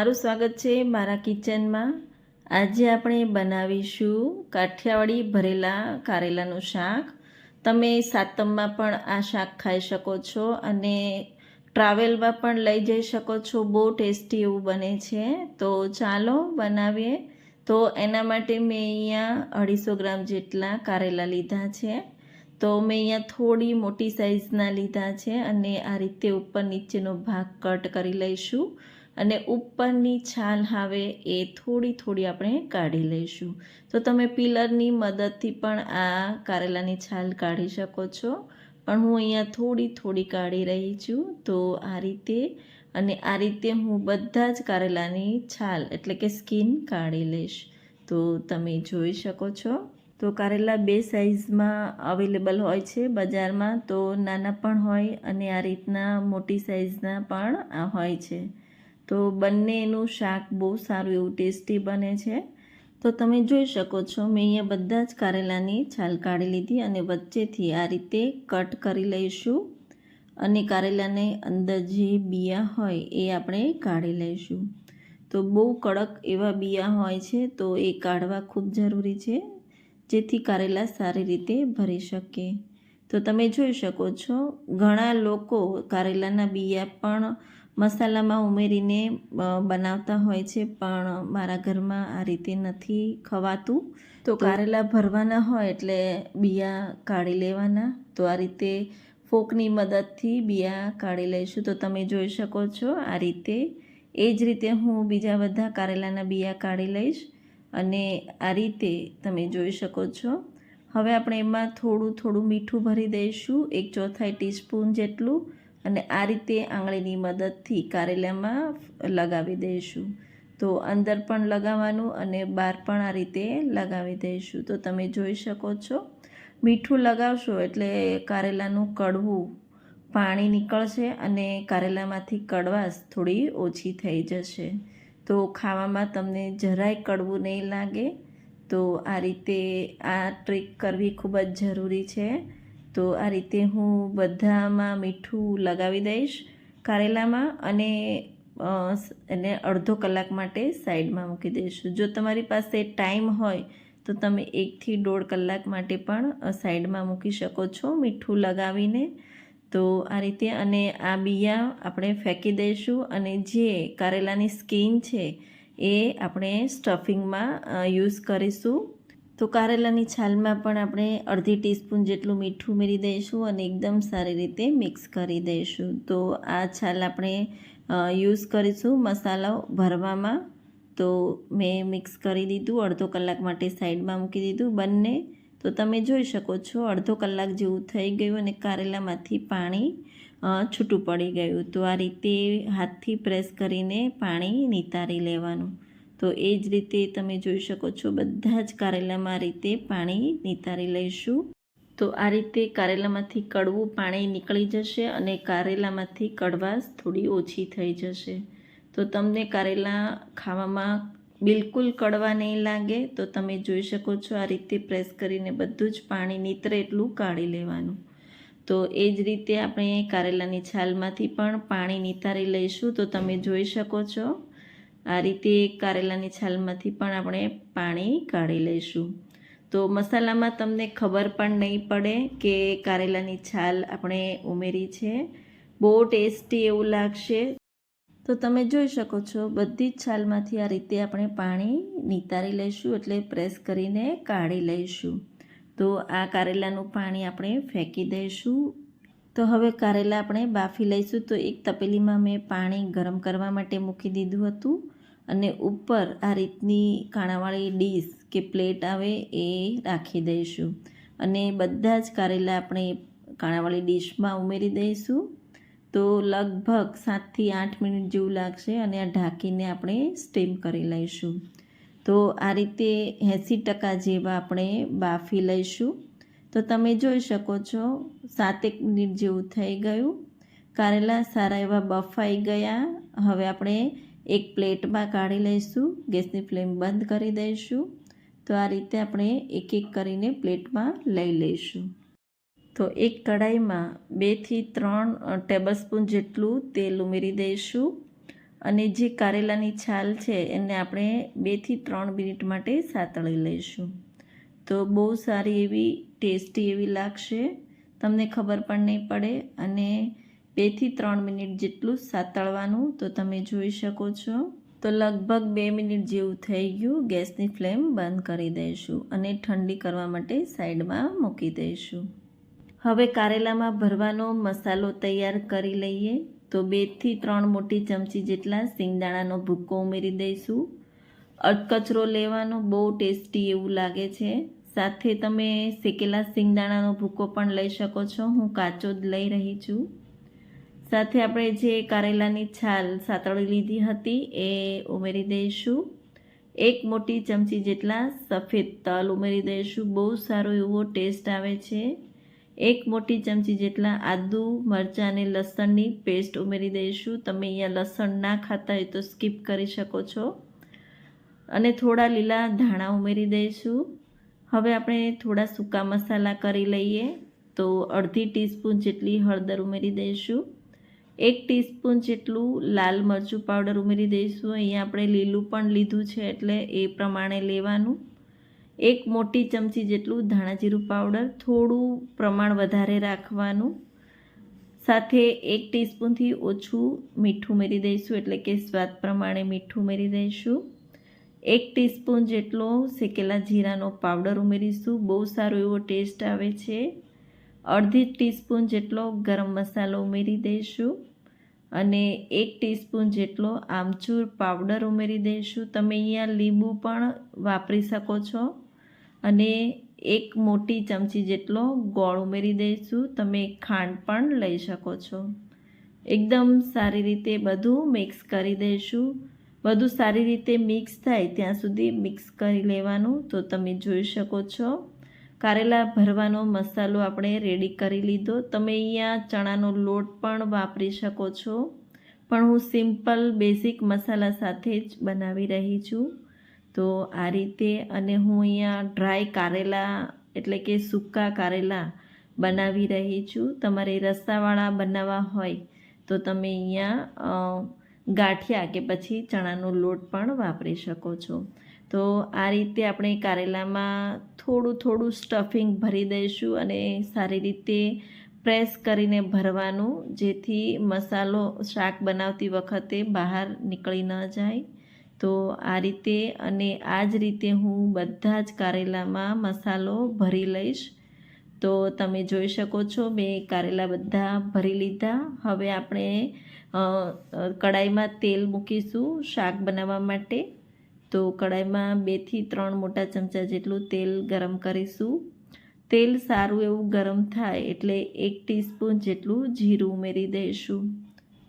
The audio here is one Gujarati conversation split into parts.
તમારું સ્વાગત છે મારા કિચનમાં. આજે આપણે બનાવીશું કાઠિયાવાડી ભરેલા કારેલાનું શાક. તમે સાતમમાં પણ આ શાક ખાઈ શકો છો અને ટ્રાવેલમાં પણ લઈ જઈ શકો છો. બહુ ટેસ્ટી એવું બને છે. તો ચાલો બનાવીએ. તો એના માટે મેં અહીંયા અઢીસો ગ્રામ જેટલા કારેલા લીધા છે. તો મેં અહીંયા થોડી મોટી સાઇઝના લીધા છે અને આ રીતે ઉપર નીચેનો ભાગ કટ કરી લઈશું. અને ઉપરની છાલ આવે એ થોડી થોડી આપણે કાઢી લઈશું. તો તમે પિલરની મદદથી પણ આ કારેલાની છાલ કાઢી શકો છો. પણ હું અહીંયા થોડી થોડી કાઢી રહી છું. તો આ રીતે અને આ રીતે હું બધા જ કારેલાની છાલ એટલે કે સ્કિન કાઢી લઈશ. તો તમે જોઈ શકો છો. તો કારેલા બે સાઇઝમાં અવેલેબલ હોય છે બજારમાં. તો નાના પણ હોય અને આ રીતના મોટી સાઇઝના પણ હોય છે. તો બંનેનું શાક બહુ સારું એવું ટેસ્ટી બને છે. તો તમે જોઈ શકો છો, મેં અહીંયા બધા જ કારેલાની છાલ કાઢી લીધી અને વચ્ચેથી આ રીતે કટ કરી લઈશું. અને કારેલાને અંદર જે બિયા હોય એ આપણે કાઢી લઈશું. તો બહુ કડક એવા બિયા હોય છે, તો એ કાઢવા ખૂબ જરૂરી છે, જેથી કારેલા સારી રીતે ભરી શકે. તો તમે જોઈ શકો છો, ઘણા લોકો કારેલાના બિયા પણ મસાલામાં ઉમેરીને બનાવતા હોય છે પણ મારા ઘરમાં આ રીતે નથી ખવાતું. તો કારેલા ભરવાના હોય એટલે બિયા કાઢી લેવાના. તો આ રીતે ફોકની મદદથી બિયા કાઢી લઈશું. તો તમે જોઈ શકો છો આ રીતે. એ જ રીતે હું બીજા બધા કારેલાના બિયા કાઢી લઈશ. અને આ રીતે તમે જોઈ શકો છો. હવે આપણે એમાં થોડું થોડું મીઠું ભરી દઈશું. એક ચોથાઈ ટીસ્પૂન જેટલું. અને આ રીતે આંગળીની મદદથી કારેલામાં લગાવી દઈશું. તો અંદર પણ લગાવવાનું અને બહાર પણ આ રીતે લગાવી દઈશું. તો તમે જોઈ શકો છો, મીઠું લગાવશો એટલે કારેલાનું કડવું પાણી નીકળશે અને કારેલામાંથી કડવાશ થોડી ઓછી થઈ જશે. તો ખાવામાં તમને જરાય કડવું નહીં લાગે. તો આ રીતે આ ટ્રીક કરવી ખૂબ જ જરૂરી છે. તો આ રીતે હું બધામાં મીઠું લગાવી દઈશ કારેલામાં અને એને અડધો કલાક માટે સાઈડમાં મૂકી દઈશું. જો તમારી પાસે ટાઈમ હોય, તો તમે એકથી દોઢ કલાક માટે પણ સાઈડમાં મૂકી શકો છો મીઠું લગાવીને. તો આ રીતે અને આ બિયા આપણે ફેંકી દઈશું અને જે કારેલાની સ્કીન છે, એ આપણે સ્ટફિંગમાં યુઝ કરીશું. તો કારેલાની છાલમાં પણ આપણે અડધી ટીસ્પૂન જેટલું મીઠું ઉમેરી દઈશું અને એકદમ સારી રીતે મિક્સ કરી દઈશું. તો આ છાલ આપણે યુઝ કરીશું મસાલો ભરવામાં. તો મેં મિક્સ કરી દીધું, અડધો કલાક માટે સાઈડમાં મૂકી દીધું બંને. તો તમે જોઈ શકો છો, અડધો કલાક જેવું થઈ ગયું અને કારેલામાંથી પાણી છૂટું પડી ગયું. તો આ રીતે હાથથી પ્રેસ કરીને પાણી નિતારી લેવાનું. તો એ જ રીતે તમે જોઈ શકો છો, બધા જ કારેલામાં આ રીતે પાણી નિતારી લઈશું. તો આ રીતે કારેલામાંથી કડવું પાણી નીકળી જશે અને કારેલામાંથી કડવાશ થોડી ઓછી થઈ જશે. તો તમને કારેલા ખાવામાં બિલકુલ કડવા નહીં લાગે, તો તમે જોઈ શકો છો આ રીતે પ્રેસ કરીને બધું જ પાણી નીતરે એટલું કાઢી લેવાનું. તો એ જ રીતે આપણે કારેલાની છાલમાંથી પણ પાણી નિતારી લઈશું. તો તમે જોઈ શકો છો આ રીતે કારેલાની છાલમાંથી પણ આપણે પાણી કાઢી લઈશું. તો મસાલામાં તમને ખબર પણ નહીં પડે કે કારેલાની છાલ આપણે ઉમેરી છે. બહુ ટેસ્ટી એવું લાગશે. તો તમે જોઈ શકો છો, બધી જ છાલમાંથી આ રીતે આપણે પાણી નિતારી લઈશું એટલે પ્રેસ કરીને કાઢી લઈશું. તો આ કારેલાનું પાણી આપણે ફેંકી દઈશું. તો હવે કારેલા આપણે બાફી લઈશું. તો એક તપેલીમાં મેં પાણી ગરમ કરવા માટે મૂકી દીધું હતું. અને ઉપર આ રીતની કાણાવાળી ડીશ કે પ્લેટ આવે એ રાખી દઈશું. અને બધા જ કારેલા આપણે કાણાવાળી ડીશમાં ઉમેરી દઈશું. તો લગભગ સાતથી આઠ મિનિટ જેવું લાગશે અને આ ઢાંકીને આપણે સ્ટીમ કરી લઈશું. તો આ રીતે એંસી ટકા જેવા આપણે બાફી લઈશું. તો તમે જોઈ શકો છો સાતેક મિનિટ જેવું થઈ ગયું. કારેલા સારા એવા બફાઈ ગયા. હવે આપણે એક પ્લેટમાં કાઢી લઈશું, ગેસની ફ્લેમ બંધ કરી દઈશું. તો આ રીતે આપણે એક એક કરીને પ્લેટમાં લઈ લઈશું. તો એક કઢાઈમાં બેથી ત્રણ ટેબલ સ્પૂન જેટલું તેલ ઉમેરી દઈશું. અને જે કારેલાની છાલ છે, એને આપણે બેથી ત્રણ મિનિટ માટે સાતળી લઈશું. તો બહુ સારી એવી ટેસ્ટી એવી લાગશે. તમને ખબર પણ નહીં પડે અને બેથી ત્રણ મિનિટ જેટલું સાતળવાનું તો તમે જોઈ શકો છો. તો લગભગ બે મિનિટ જેવું થઈ ગયું ગેસની ફ્લેમ બંધ કરી દઈશું અને ઠંડી કરવા માટે સાઈડમાં મૂકી દઈશું. હવે કારેલામાં ભરવાનો મસાલો તૈયાર કરી લઈએ. તો બેથી ત્રણ મોટી ચમચી જેટલા સિંગદાણાનો ભૂક્કો ઉમેરી દઈશું. અટકચરો લેવાનો બહુ ટેસ્ટી એવું લાગે છે. સાથે તમે શેકેલા સિંગદાણાનો ભૂકો પણ લઈ શકો છો. હું કાચો જ લઈ રહી છું. સાથે આપણે જે કારેલાની છાલ સાતળી લીધી હતી એ ઉમેરી દઈશું. એક મોટી ચમચી જેટલા સફેદ તલ ઉમેરી દઈશું. બહુ સારો એવો ટેસ્ટ આવે છે. એક મોટી ચમચી જેટલા આદુ, મરચાં અને લસણની પેસ્ટ ઉમેરી દઈશું. તમે અહીંયા લસણ ના ખાતા હોય તો સ્કીપ કરી શકો છો. અને થોડા લીલા ધાણા ઉમેરી દઈશું. હવે આપણે થોડા સૂકા મસાલા કરી લઈએ તો અડધી ટીસ્પૂન જેટલી હળદર ઉમેરી દઈશું. એક ટીસ્પૂન જેટલું લાલ મરચું પાવડર ઉમેરી દઈશું. અહીંયા આપણે લીલું પણ લીધું છે એટલે એ પ્રમાણે લેવાનું. એક મોટી ચમચી જેટલું ધાણાજીરું પાવડર થોડું પ્રમાણ વધારે રાખવાનું. સાથે એક ટીસ્પૂનથી ઓછું મીઠું ઉમેરી દઈશું એટલે કે સ્વાદ પ્રમાણે મીઠું ઉમેરી દઈશું. એક ટીસ્પૂન જેટલો શેકેલા જીરાનો પાવડર ઉમેરીશું. બહુ સારો એવો ટેસ્ટ આવે છે. અડધી ટીસ્પૂન જેટલો ગરમ મસાલો ઉમેરી દઈશું. અને એક ટીસ્પૂન જેટલો આમચૂર પાવડર ઉમેરી દઈશું. તમે અહીંયા લીંબુ પણ વાપરી શકો છો. અને એક મોટી ચમચી જેટલો ગોળ ઉમેરી દઈશું. તમે ખાંડ પણ લઈ શકો છો. એકદમ સારી રીતે બધું મિક્સ કરી દઈશું. બધું સારી રીતે મિક્સ થાય ત્યાં સુધી મિક્સ કરી લેવાનું તો તમે જોઈ શકો છો. કારેલા ભરવાનો મસાલો આપણે રેડી કરી લીધો. તમે અહીંયા ચણાનો લોટ પણ વાપરી શકો છો. પણ હું સિમ્પલ બેઝિક મસાલા સાથે જ બનાવી રહી છું. તો આ રીતે અને હું અહીંયા ડ્રાય કારેલા એટલે કે સૂકા કારેલા બનાવી રહી છું. તમારે રસાવાળા બનાવવા હોય તો તમે અહીંયા ગાંઠિયા કે પછી ચણાનો લોટ પણ વાપરી શકો છો. તો આ રીતે આપણે કારેલામાં થોડું થોડું સ્ટફિંગ ભરી દઈશું અને સારી રીતે પ્રેસ કરીને ભરવાનું, જેથી મસાલો શાક બનાવતી વખતે બહાર નીકળી ન જાય. તો આ રીતે અને આ જ રીતે હું બધા જ કારેલામાં મસાલો ભરી લઈશ. તો તમે જોઈ શકો છો, મેં કારેલા બધા ભરી લીધા. હવે આપણે કડાઈમાં તેલ મૂકીશું શાક બનાવવા માટે. તો કડાઈમાં બેથી ત્રણ મોટા ચમચા જેટલું તેલ ગરમ કરીશું. તેલ સારું એવું ગરમ થાય એટલે એક ટીસ્પૂન જેટલું જીરું ઉમેરી દઈશું.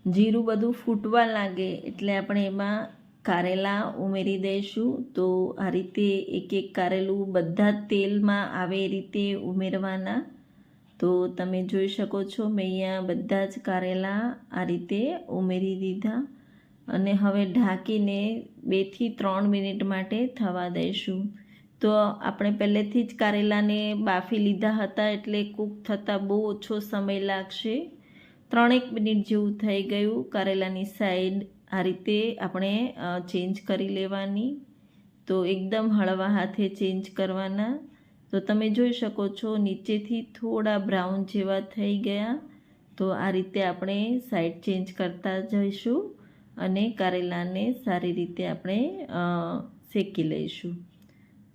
જીરું બધું ફૂટવા લાગે એટલે આપણે એમાં કારેલા ઉમેરી દઈશું. તો આ રીતે એક એક કારેલું બધા તેલમાં આવે એ રીતે ઉમેરવાના. તો તમે જોઈ શકો છો મેં અહીંયા બધા જ કારેલા આ રીતે ઉમેરી દીધા. અને હવે ઢાંકીને બેથી ત્રણ મિનિટ માટે થવા દઈશું. તો આપણે પહેલેથી જ કારેલાને બાફી લીધા હતા એટલે કૂક થતાં બહુ ઓછો સમય લાગશે. ત્રણેક મિનિટ જેવું થઈ ગયું કારેલાની સાઈડ આ રીતે આપણે ચેન્જ કરી લેવાની. તો એકદમ હળવા હાથે ચેન્જ કરવાના. તો તમે જોઈ શકો છો નીચેથી થોડા બ્રાઉન જેવા થઈ ગયા. તો આ રીતે આપણે સાઈડ ચેન્જ કરતા જઈશું. અને કારેલાને સારી રીતે આપણે શેકી લઈશું.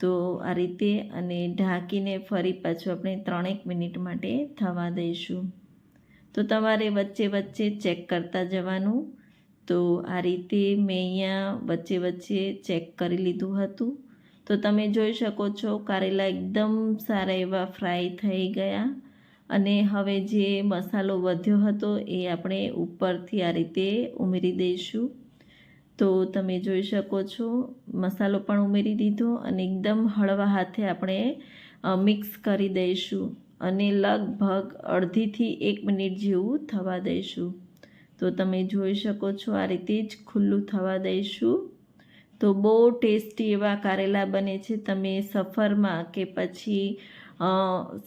તો આ રીતે અને ઢાંકીને ફરી પાછું આપણે ત્રણેક મિનિટ માટે થવા દઈશું. તો તમારે વચ્ચે વચ્ચે ચેક કરતા જવાનું. તો આ રીતે મેં અહીંયા વચ્ચે વચ્ચે ચેક કરી લીધું હતું. તો તમે જોઈ શકો છો કારેલા એકદમ સારા એવા ફ્રાય થઈ ગયા. અને હવે જે મસાલો વધ્યો હતો એ આપણે ઉપરથી આ રીતે ઉમેરી દઈશું. તો તમે જોઈ શકો છો, મસાલો પણ ઉમેરી દીધો અને એકદમ હળવા હાથે આપણે મિક્સ કરી દઈશું અને લગભગ અડધીથી એક મિનિટ જેવું થવા દઈશું. તો તમે જોઈ શકો છો આ રીતે જ ખુલ્લું થવા દઈશું. તો બહુ ટેસ્ટી એવા કારેલા બને છે, તમે સફરમાં કે પછી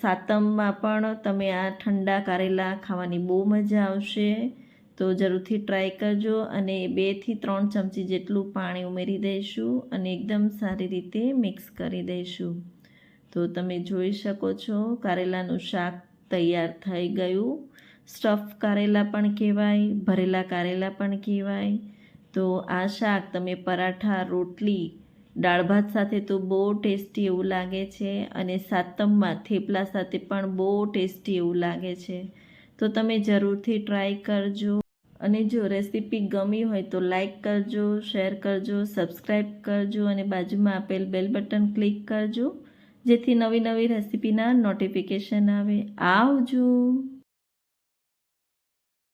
સાતમમાં પણ તમે આ ઠંડા કારેલા ખાવાની બહુ મજા આવશે. તો જરૂરથી ટ્રાય કરજો અને બેથી ત્રણ ચમચી જેટલું પાણી ઉમેરી દઈશું અને એકદમ સારી રીતે મિક્સ કરી દઈશું. તો તમે જોઈ શકો છો કારેલાનું શાક તૈયાર થઈ ગયું. સ્ટફ કારેલા પણ કહેવાય, ભરેલા કારેલા પણ કહેવાય. તો આ શાક તમે પરાઠા, રોટલી દાળ ભાત સાથે તો બહુ ટેસ્ટી એવું લાગે છે અને સાતમમાં થેપલા સાથે પણ બહુ ટેસ્ટી એવું લાગે છે. તો તમે જરૂરથી ટ્રાય કરજો. અને જો રેસીપી ગમી હોય તો લાઈક કરજો, શેર કરજો સબસ્ક્રાઈબ કરજો અને બાજુમાં આપેલ બેલ બટન ક્લિક કરજો. જેથી નવી નવી રેસીપીના નોટિફિકેશન આવે. આવજો!